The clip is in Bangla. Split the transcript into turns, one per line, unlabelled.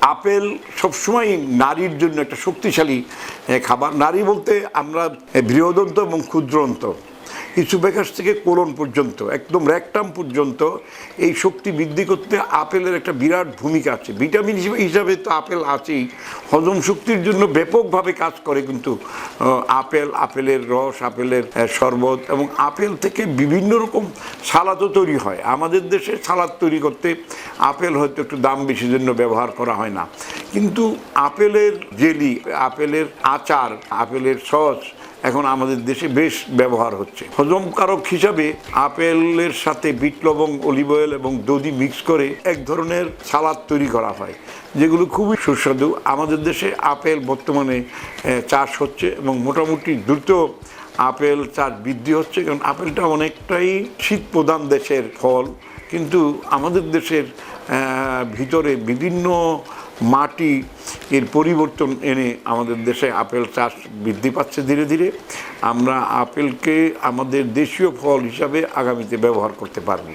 আপেল সবসময় নারীর জন্য একটা শক্তিশালী খাবার। নারী বলতে আমরা বৃহদন্ত এবং ক্ষুদ্রন্ত। কিছু ইসুবেকাস থেকে কোলন পর্যন্ত, একদম র্যাকটাম পর্যন্ত এই শক্তি বৃদ্ধি করতে আপেলের একটা বিরাট ভূমিকা আছে। ভিটামিন হিসেবে হিসাবে তো আপেল আছেই। হজম শক্তির জন্য ব্যাপকভাবে কাজ করে কিন্তু আপেল, আপেলের রস, আপেলের শরবত এবং আপেল থেকে বিভিন্ন রকম সালাদও তৈরি হয়। আমাদের দেশে সালাদ তৈরি করতে আপেল হয়তো একটু দাম বেশি জন্য ব্যবহার করা হয় না। কিন্তু আপেলের জেলি, আপেলের আচার, আপেলের সস এখন আমাদের দেশে বেশ ব্যবহার হচ্ছে। হজমকারক হিসাবে আপেলের সাথে বিট লবং অলিভ অয়েল এবং দধি মিক্স করে এক ধরনের সালাদ তৈরি করা হয়, যেগুলো খুবই সুস্বাদু। আমাদের দেশে আপেল বর্তমানে চাষ হচ্ছে এবং মোটামুটি দ্রুত আপেল চাষ বৃদ্ধি হচ্ছে, কারণ আপেলটা অনেকটাই শীত প্রধান দেশের ফল। কিন্তু আমাদের দেশের ভিতরে বিভিন্ন মাটি এর পরিবর্তন এনে আমাদের দেশে আপেল চাষ বৃদ্ধি পাচ্ছে ধীরে ধীরে। আমরা আপেলকে আমাদের দেশীয় ফল হিসাবে আগামীতে ব্যবহার করতে পারব।